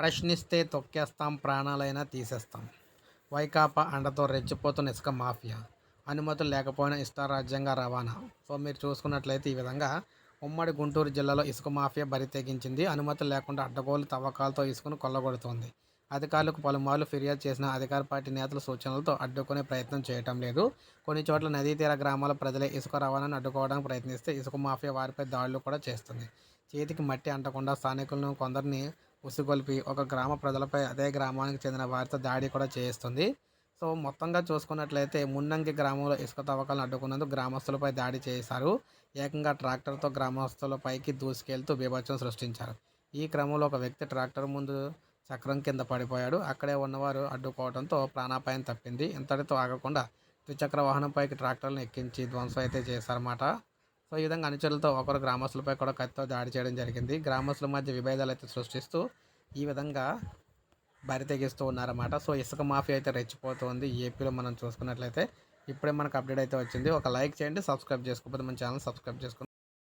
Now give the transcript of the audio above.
ప్రశ్నిస్తే తొక్కేస్తాం ప్రాణాలైనా తీసేస్తాం. వైకాపా అండతో రెచ్చిపోతున్న ఇసుక మాఫియా. అనుమతులు లేకపోయినా ఇష్టారాజ్యంగా రవాణా. సో మీరు చూసుకున్నట్లయితే ఈ విధంగా ఉమ్మడి గుంటూరు జిల్లాలో ఇసుక మాఫియా బరి తెగించింది. అనుమతులు లేకుండా అడ్డగోలు తవ్వకాలతో ఇసుకను కొల్లగొడుతోంది. అధికారులకు పలుమార్లు ఫిర్యాదు చేసిన అధికార పార్టీ నేతల సూచనలతో అడ్డుకునే ప్రయత్నం చేయటం లేదు. కొన్ని చోట్ల నదీ తీర గ్రామాల ప్రజలే ఇసుక రవాణాను అడ్డుకోవడానికి ప్రయత్నిస్తే ఇసుక మాఫియా వారిపై దాడులు కూడా చేస్తుంది. చేతికి మట్టి అంటకుండా స్థానికులను కొందరిని ఉసిగొల్పి ఒక గ్రామ ప్రజలపై అదే గ్రామానికి చెందిన వారితో దాడి కూడా చేయిస్తుంది. సో మొత్తంగా చూసుకున్నట్లయితే మున్నంగి గ్రామంలో ఇసుక తవ్వకాలను అడ్డుకున్నందుకు గ్రామస్తులపై దాడి చేశారు. ఏకంగా ట్రాక్టర్తో గ్రామస్తులపైకి దూసుకెళ్తూ బీభత్సం సృష్టించారు. ఈ క్రమంలో ఒక వ్యక్తి ట్రాక్టర్ ముందు చక్రం కింద పడిపోయాడు. అక్కడే ఉన్నవారు అడ్డుకోవడంతో ప్రాణాపాయం తప్పింది. ఇంతటితో ఆగకుండా ద్విచక్ర వాహనంపైకి ట్రాక్టర్లను ఎక్కించి ధ్వంసం అయితే చేశారన్నమాట. సో ఈ విధంగా అనుచరులతో ఒకరు గ్రామస్తులపై కూడా కత్తితో దాడి చేయడం జరిగింది. గ్రామస్తుల మధ్య విభేదాలు అయితే సృష్టిస్తూ ఈ విధంగా బరి తెగిస్తూ ఉన్నారన్నమాట. సో ఇసుక మాఫీ అయితే రెచ్చిపోతుంది ఏపీలో మనం చూసుకున్నట్లయితే. ఇప్పుడే మనకు అప్డేట్ అయితే వచ్చింది. ఒక లైక్ చేయండి సబ్స్క్రైబ్ చేసుకోకపోతే మన ఛానల్ సబ్స్క్రైబ్ చేసుకోండి.